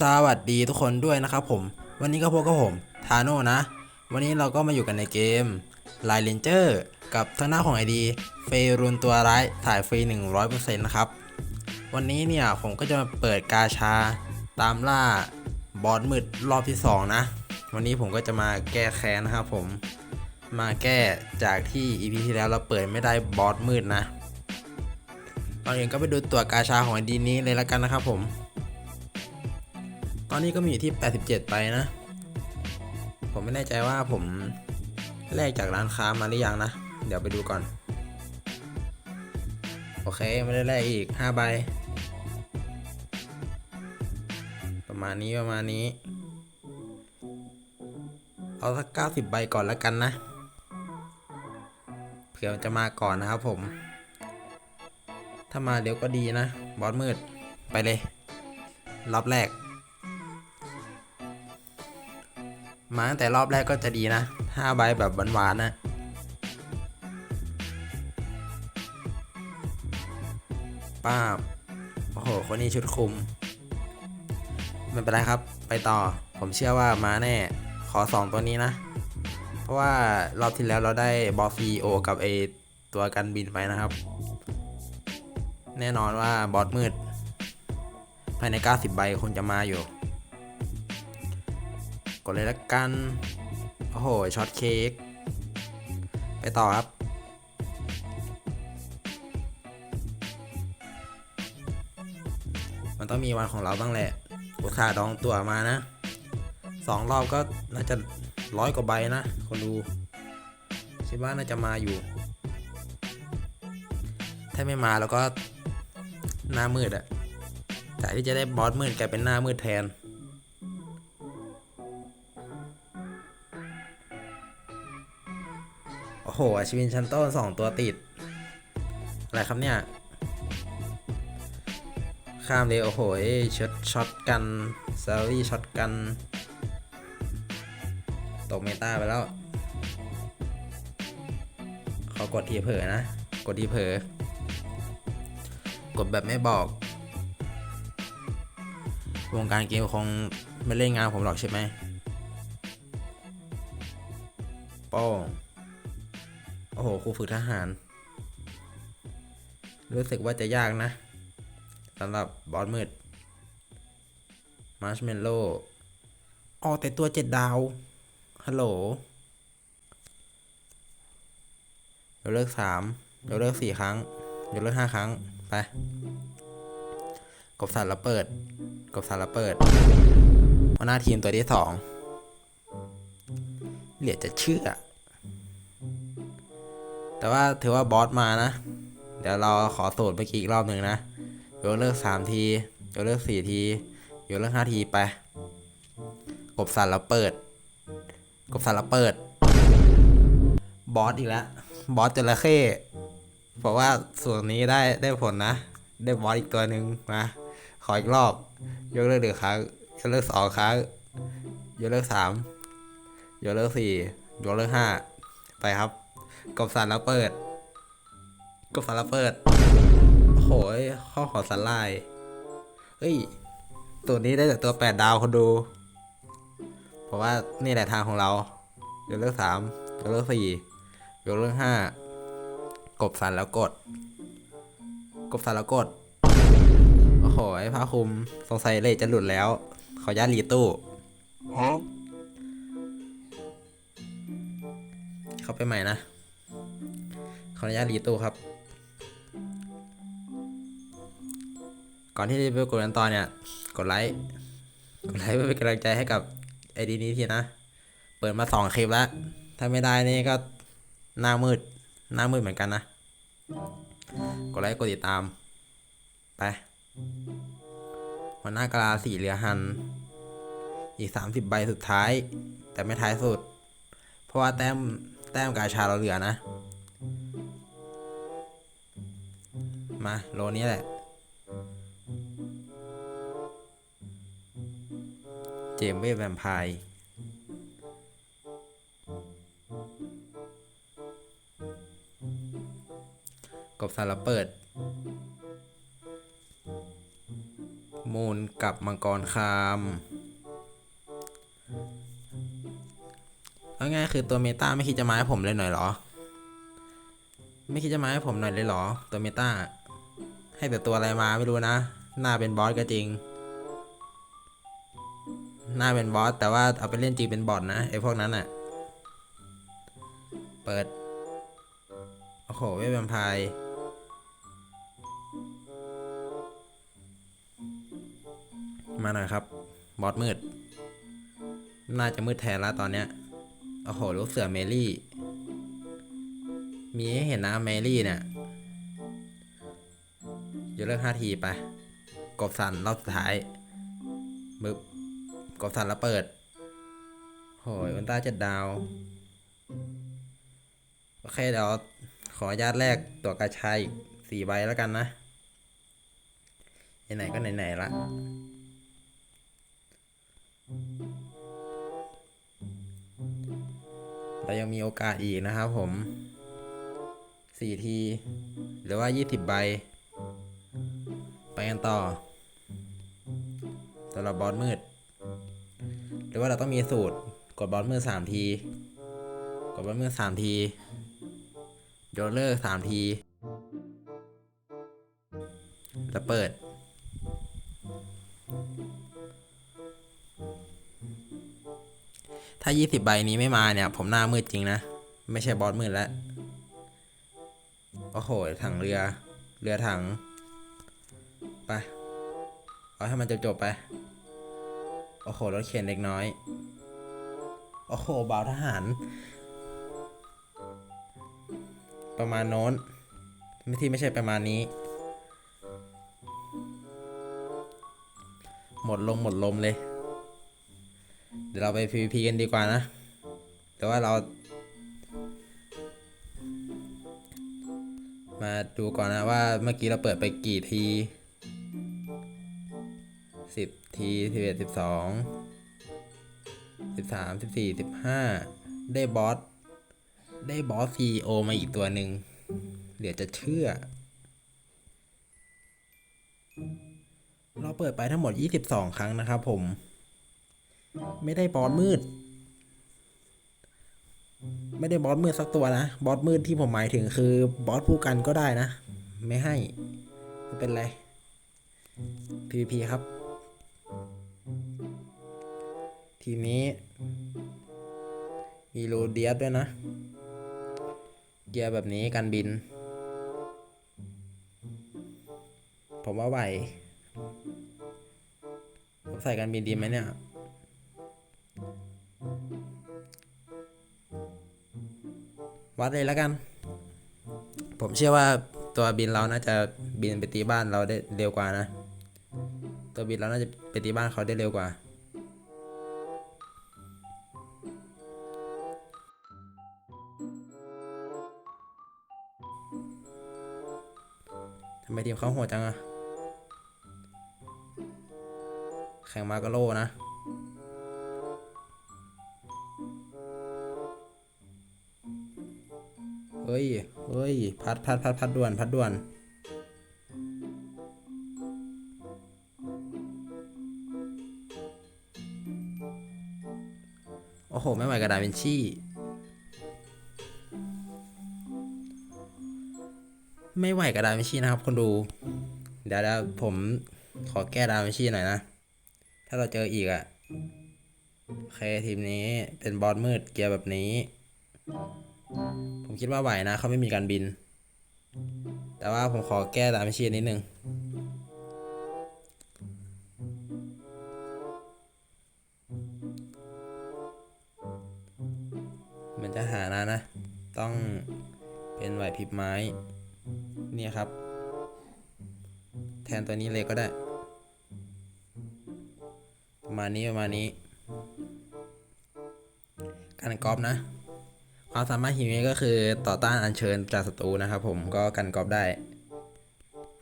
สวัสดีทุกคนด้วยนะครับผม วันนี้ก็พบกับผมทาโน่นะ วันนี้เราก็มาอยู่กันในเกม l i เลนเจอร์กับทางหน้าของ ID เฟรุนตัวร้ายถ่ายฟรี 100%นะครับ วันนี้เนี่ยผมก็จะมาเปิดกาชาตามล่าบอสมืดรอบที่ 2 นะ วันนี้ผมก็จะมาแก้แค้นนะครับผม มาแก้จากที่ EP ที่แล้วเราเปิดไม่ได้บอสมืดนะตอนอื่นก็ไปดูตัวกาชาของ ID นี้เลยละกันนะครับผม ตอนนี้ก็มีอยู่ที่ 87 ไปนะ ผมไม่แน่ใจว่าผมแลกจากร้านค้ามาหรือยังนะ เดี๋ยวไปดูก่อน โอเคไม่ได้แลกอีก 5 ใบ ประมาณนี้ประมาณนี้ เอาสัก 90 ใบก่อนแล้วกันนะ เผื่อจะมาก่อนนะครับผม ถ้ามาเดี๋ยวก็ดีนะ บอสมืด ไปเลย รอบแรก มาตั้งแต่รอบแรกก็จะดีนะห้าใบแบบหวานๆนะ ป้าบ โอ้โห คนนี้ชุดคุม ไม่เป็นไรครับ ไปต่อ ผมเชื่อว่ามาแน่ ขอสองตัวนี้นะ เพราะว่ารอบที่แล้วเราได้บอสซีโอกับไอตัวกันบินไปนะครับ แน่นอนว่าบอสมืด ภายใน 90 ใบคงจะมาอยู่ กดเลยละกัน โอ้โหช็อตเค้ก ไปต่อครับ มันต้องมีวันของเราบ้างแหละอุตส่าห์ดองตัวมานะสองรอบก็น่าจะร้อยกว่าใบนะ คนดูคิดว่าน่าจะมาอยู่ ถ้าไม่มาแล้วก็หน้ามืดอะแต่ที่จะได้บอสมืดกลายเป็นหน้ามืดแทน โอ้โหอาชีวินชันโต้สองตัวติด อะไรครับเนี่ย ข้ามเลยโอ้โหช็อตช็อตกันซารี่ช็อตกัน ตกเมตาไปแล้วเขากดทีเผลอนะ กดทีเผลอกดแบบไม่บอก วงการเกมคงไม่เล่นงานผมหรอกใช่ไหมป้อง โอ้โหครูฝึกทหาร รู้สึกว่าจะยากนะสำหรับบอสมืดมาร์ชเมลโล่ออกแต่ตัวเจ็ดดาว ฮัลโหลเดี๋ยวเลิกสามเดี๋ยวเลิกสี่ครั้งเดี๋ยวเลิกห้าครั้ง ไป กบสัตว์ล้วเปิด กบสัตว์ล้วเปิดหัวหน้าทีมตัวที่สองเหลียดจะเชื่อ แต่ว่าถือว่าบอสมานะ เดี๋ยวเราขอสูตรเมื่อกี้อีกรอบหนึ่งนะยกเลิกสามทียกเลิกสี่ทียกเลิกห้าทีไป กบสันแล้วเปิด กบสันแล้วเปิด บอสอีกแล้วบอสจระเข้เพราะว่าส่วนนี้ได้ได้ผลนะ ได้บอสอีกตัวหนึ่งมาขออีกรอบ ยกเลิกหนึ่งครั้งยกเลิกสองครั้งยกเลิกสามยกเลิกสี่ยกเลิกห้าไปครับ กบสันแล้วเปิด กบสันแล้วเปิดโอ้โหยข้อขอสันไลายเฮ้ย ตัวนี้ได้แต่ตัวแปดดาวคนดู เพราะว่านี่แหละทางของเรายกเลิกสามยกเลิกสี่ยกเลิกห้ากบสันแล้วกด กบสันแล้วกด โอ้โหยผ้าคลุมสงสัยเลทจะหลุดแล้ว ขออนุญาตรีตู้เข้าไปใหม่นะข ออนุญาตรีตู้ครับ ก่อนที่จะไปกดกันต่อเนี่ย กดไลค์ กดไลค์เพื่อเป็นกำลังใจให้กับไอดีนี้ทีนะ เปิดมาสองคลิปแล้ว ถ้าไม่ได้นี่ก็หน้ามืด หน้ามืดเหมือนกันนะ กดไลค์ กดติดตาม ไปวันหน้ากลาสี่เรือหัน อีกสามสิบใบสุดท้าย แต่ไม่ท้ายสุด เพราะว่าแต้มแต้มกาชาเราเหลือนะ มาโลนี้แหละ เจมส์เวแวมไพร์กบสารเปิด มูลกับมังกรคามเอาง่ายคือตัวเมตาไม่คิดจะมาให้ผมเลยหน่อยเหรอ ไม่คิดจะมาให้ผมหน่อยเลยเหรอ ตัวเมตา ให้แต่ตัวอะไรมาไม่รู้นะ หน้าเป็นบอสก็จริง หน้าเป็นบอสแต่ว่าเอาไปเล่นจริงเป็นบอทนะไอ้พวกนั้นอะเปิด โอ้โหเวทแวมไพร์มาหน่อยครับ บอสมืด น่าจะมืดแทนแล้วตอนเนี้ย โอ้โห ลูกเสือเมลี่ มีให้เห็นนะเมลี่เนี่ย อยู่เลิกห้าทีไป กบสันรอบสุดท้ายมึบกบสันแล้วเปิดโหยวันต้าเจ็ดดาว โอเคเดี๋ยวขออนุญาตแรกตัวกระชายอีกสี่ใบแล้วกันนะ ไหนๆก็ไหนๆละเรายังมีโอกาสอีกนะครับผมสี่ที หรือว่ายี่สิบใบ กันต่อสำหรับบอสมืด หรือว่าเราต้องมีสูตร กดบอสมืดสามที กดบอสมืดสามที โยนเลิกสามทีแล้วเปิด ถ้า 20 ใบนี้ไม่มาเนี่ย ผมหน้ามืดจริงนะ ไม่ใช่บอสมืดแล้ว โอ้โห ถังเรือ เรือถัง ไปเอาให้มันจบๆไป โอ้โหรถเข็นเล็กน้อย โอ้โหบ่าวทหาร ประมาณโน้นไม่ที่ไม่ใช่ประมาณนี้ หมดลมหมดลมเลย เดี๋ยวเราไป PVP กันดีกว่านะ แต่ว่าเรามาดูก่อนนะว่าเมื่อกี้เราเปิดไปกี่ที สิบทีสิบเอ็ดสิบสองสิบสามสิบสี่สิบห้าได้บอส ได้บอสซีโอมาอีกตัวหนึ่งเดี๋ยวจะเชื่อ เราเปิดไปทั้งหมด 22 ครั้งนะครับผม ไม่ได้บอสมืด ไม่ได้บอสมืดสักตัวนะ บอสมืดที่ผมหมายถึงคือบอสผู้กันก็ได้นะ ไม่ให้ ไม่เป็นไร PVP ครับ ทีนี้ มีโรเดียสด้วยนะ เกียร์แบบนี้กันบิน ผมว่าไหวผมใส่กันบินดีไหมเนี่ยวัดเลยแล้วกัน ผมเชื่อว่าตัวบินเราน่าจะบินไปตีบ้านเราได้เร็วกว่านะ ตัวบินเราน่าจะไปตีบ้านเขาได้เร็วกว่า ไมทีมเขาโหดจังอะแข่งมาก็โลนะ เฮ้ย เฮ้ย พัดพัดพัดพัดด่วน พัดด่วน โอ้โห ไม่ไหวกระดาษเป็นชี่ ไม่ไหวกับดาวินชีนะครับคนดูเดี๋ยวเดี๋ยวผมขอแก้ดาวินชีหน่อยนะ ถ้าเราเจออีกอะ่ะโอเคทีมนี้เป็นบอสมืดเกียร์แบบนี้ ผมคิดว่าไหวนะเขาไม่มีการบิน แต่ว่าผมขอแก้ดาวินชีนิดนึงมันจะหานะนะ ต้องเป็นไหวพริบไม้ เนี่ยครับ แทนตัวนี้เลยก็ได้ ประมาณนี้ประมาณนี้กันกรอบนะความสามารถหิมะก็คือต่อต้านอัญเชิญจากศัตรูนะครับผมก็กันกรอบได้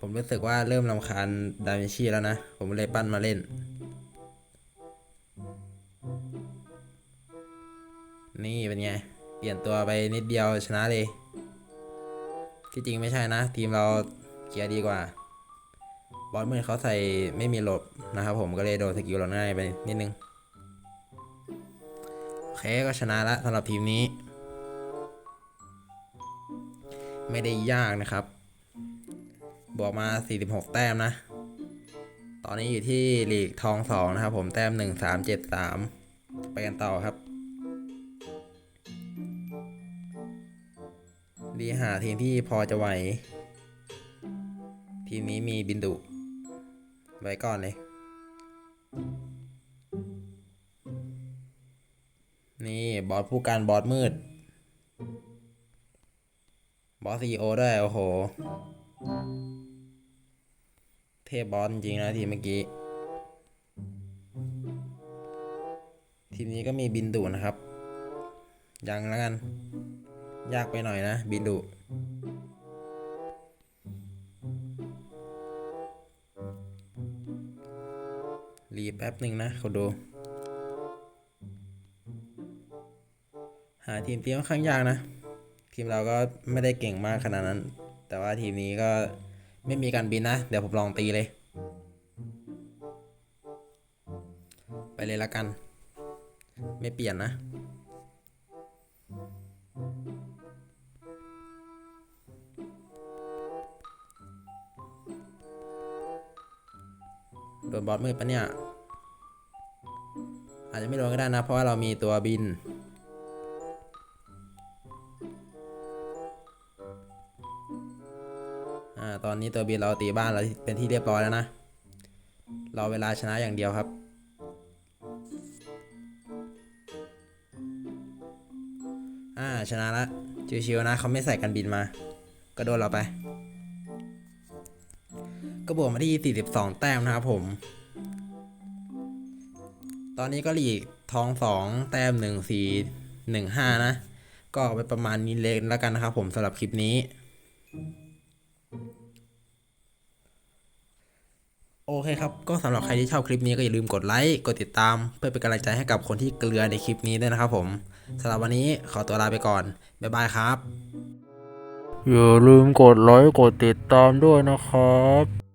ผมรู้สึกว่าเริ่มรำคาญดาวินชีแล้วนะ ผมเลยปั้นมาเล่น นี่เป็นไง เปลี่ยนตัวไปนิดเดียวชนะเลย ที่จริงไม่ใช่นะ ทีมเราเกียร์ดีกว่า บอสมือเขาใส่ไม่มีหลบนะครับผมก็เลยโดนสกิลเราง่ายไปนิดนึงโอเคก็ชนะละสำหรับทีมนี้ ไม่ได้ยากนะครับ บวกมา 46 แต้มนะ ตอนนี้อยู่ที่ลีกทองสองนะครับผมแต้ม 1 3 7 3 ไปกันต่อครับ ดีหาทีมที่พอจะไหว ทีมนี้มีบินดุ ไว้ก่อนเลย นี่บอสผู้การบอสมืด บอสซีโอด้วย โอ้โห เทพบอสจริงนะทีเมื่อกี้ ทีมนี้ก็มีบินดุนะครับ ยังแล้วกัน ยากไปหน่อยนะ บินดุรีแป๊บหนึ่งนะเขาดู หาทีมตีค่อนข้างยากนะ ทีมเราก็ไม่ได้เก่งมากขนาดนั้น แต่ว่าทีมนี้ก็ไม่มีการบินนะ เดี๋ยวผมลองตีเลย ไปเลยละกัน ไม่เปลี่ยนนะ โดนบอสมืดปะเนี่ย อาจจะไม่โดนก็ได้นะ เพราะว่าเรามีตัวบิน อ่า ตอนนี้ตัวบินเราตีบ้านเราเป็นที่เรียบร้อยแล้วนะ รอเวลาชนะอย่างเดียวครับอ่าชนะละชิวๆนะเขาไม่ใส่กันบินมา ก็โดนเราไป ก็บวกมาที่ 42 แต้มนะครับผม ตอนนี้ก็หลีกทอง 2 แต้ม 1 4 1 5 นะ ก็เอาไปประมาณนี้เล็กแล้วกันนะครับผมสำหรับคลิปนี้ โอเคครับ ก็สำหรับใครที่ชอบคลิปนี้ก็อย่าลืมกดไลค์ กดติดตาม เพื่อเป็นกำลังใจให้กับคนที่เกลือในคลิปนี้ด้วยนะครับผมสำหรับวันนี้ขอตัวลาไปก่อน บ๊ายบายครับอย่าลืมกดไลค์กดติดตามด้วยนะครับ